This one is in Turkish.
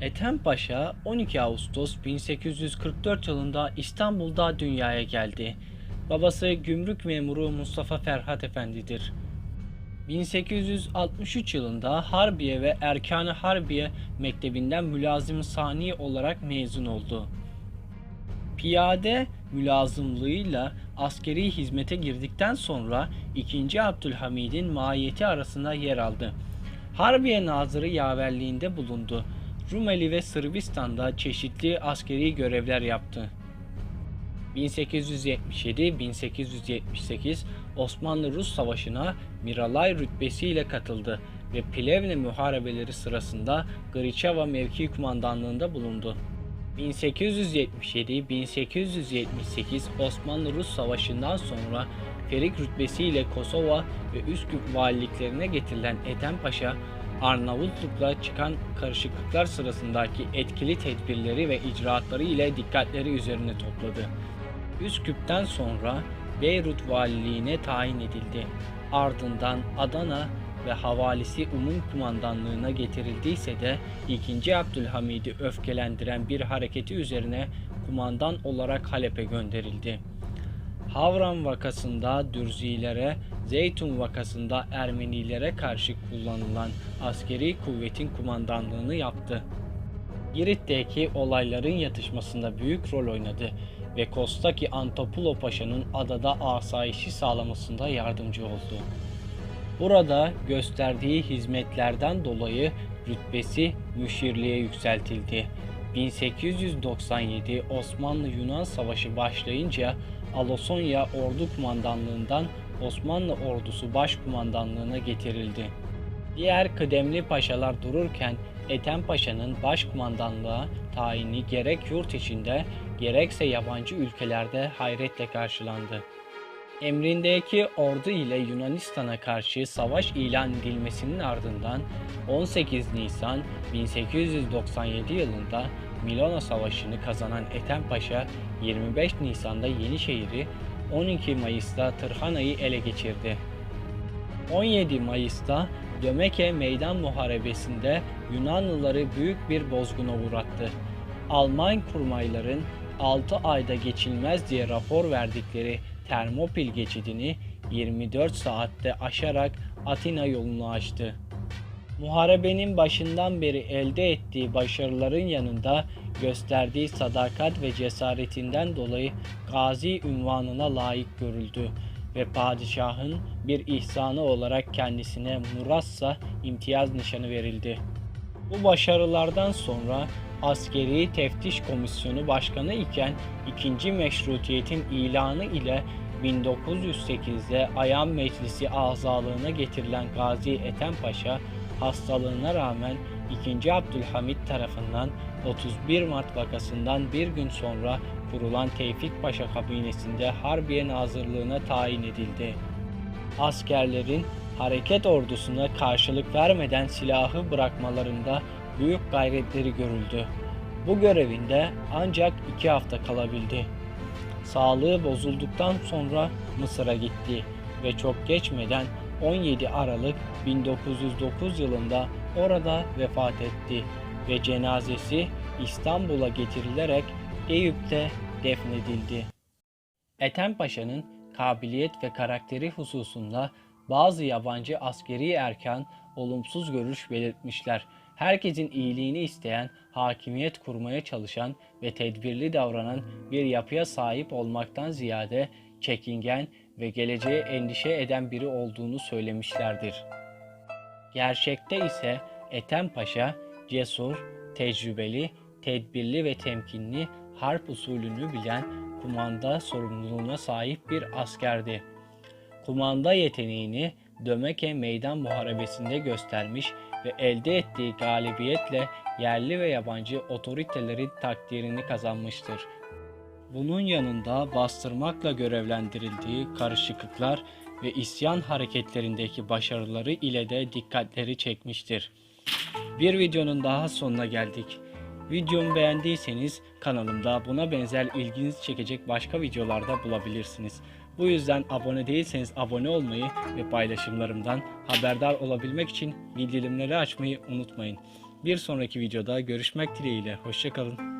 Ethem Paşa 12 Ağustos 1844 yılında İstanbul'da dünyaya geldi. Babası gümrük memuru Mustafa Ferhat Efendi'dir. 1863 yılında Harbiye ve Erkan-ı Harbiye Mektebinden mülazim sani olarak mezun oldu. Piyade mülazımlığıyla askeri hizmete girdikten sonra 2. Abdülhamid'in mahiyeti arasında yer aldı. Harbiye Nazırı yaverliğinde bulundu. Rumeli ve Sırbistan'da çeşitli askeri görevler yaptı. 1877-1878 Osmanlı-Rus Savaşı'na Miralay rütbesiyle katıldı ve Plevne muharebeleri sırasında Griçava mevki kumandanlığında bulundu. 1877-1878 Osmanlı-Rus Savaşı'ndan sonra Ferik rütbesiyle Kosova ve Üsküp valiliklerine getirilen Ethem Paşa, Arnavutluk'la çıkan karışıklıklar sırasındaki etkili tedbirleri ve icraatları ile dikkatleri üzerine topladı. Üsküp'ten sonra Beyrut valiliğine tayin edildi. Ardından Adana ve havalisi umum kumandanlığına getirildiyse de 2. Abdülhamid'i öfkelendiren bir hareketi üzerine kumandan olarak Halep'e gönderildi. Havran vakasında Dürzilere, Zeytun vakasında Ermenilere karşı kullanılan askeri kuvvetin kumandanlığını yaptı. Girit'teki olayların yatışmasında büyük rol oynadı ve Kostaki Antopulo Paşa'nın adada asayişi sağlamasında yardımcı oldu. Burada gösterdiği hizmetlerden dolayı rütbesi müşirliğe yükseltildi. 1897 Osmanlı-Yunan Savaşı başlayınca Alosonya Ordu Kumandanlığından Osmanlı Ordusu Başkumandanlığına getirildi. Diğer kıdemli paşalar dururken Ethem Paşa'nın başkumandanlığa tayini gerek yurt içinde gerekse yabancı ülkelerde hayretle karşılandı. Emrindeki ordu ile Yunanistan'a karşı savaş ilan edilmesinin ardından 18 Nisan 1897 yılında Milano Savaşı'nı kazanan Ethem Paşa 25 Nisan'da Yenişehir'i 12 Mayıs'ta Tırhana'yı ele geçirdi. 17 Mayıs'ta Dömeke Meydan Muharebesi'nde Yunanlıları büyük bir bozguna uğrattı. Alman kurmayların 6 ayda geçilmez diye rapor verdikleri Termopil geçidini 24 saatte aşarak Atina yolunu açtı. Muharebenin başından beri elde ettiği başarıların yanında gösterdiği sadakat ve cesaretinden dolayı gazi ünvanına layık görüldü ve padişahın bir ihsanı olarak kendisine Murassa imtiyaz nişanı verildi. Bu başarılardan sonra Askeri Teftiş Komisyonu Başkanı iken 2. Meşrutiyetin ilanı ile 1908'de Ayan Meclisi azalığına getirilen Gazi Ethem Paşa hastalığına rağmen 2. Abdülhamit tarafından 31 Mart vakasından bir gün sonra kurulan Tevfik Paşa kabinesinde Harbiye Nazırlığına tayin edildi. Askerlerin hareket ordusuna karşılık vermeden silahı bırakmalarında büyük gayretleri görüldü. Bu görevinde ancak iki hafta kalabildi. Sağlığı bozulduktan sonra Mısır'a gitti ve çok geçmeden 17 Aralık 1909 yılında orada vefat etti ve cenazesi İstanbul'a getirilerek Eyüp'te defnedildi. Ethem Paşa'nın kabiliyet ve karakteri hususunda bazı yabancı askeri erkan olumsuz görüş belirtmişler. Herkesin iyiliğini isteyen, hakimiyet kurmaya çalışan ve tedbirli davranan bir yapıya sahip olmaktan ziyade çekingen ve geleceğe endişe eden biri olduğunu söylemişlerdir. Gerçekte ise Ethem Paşa cesur, tecrübeli, tedbirli ve temkinli harp usulünü bilen kumanda sorumluluğuna sahip bir askerdi. Kumanda yeteneğini Dömeke Meydan Muharebesi'nde göstermiş ve elde ettiği galibiyetle yerli ve yabancı otoritelerin takdirini kazanmıştır. Bunun yanında bastırmakla görevlendirildiği karışıklıklar ve isyan hareketlerindeki başarıları ile de dikkatleri çekmiştir. Bir videonun daha sonuna geldik. Videomu beğendiyseniz kanalımda buna benzer ilginizi çekecek başka videolarda bulabilirsiniz. Bu yüzden abone değilseniz abone olmayı ve paylaşımlarımdan haberdar olabilmek için bildirimleri açmayı unutmayın. Bir sonraki videoda görüşmek dileğiyle. Hoşçakalın.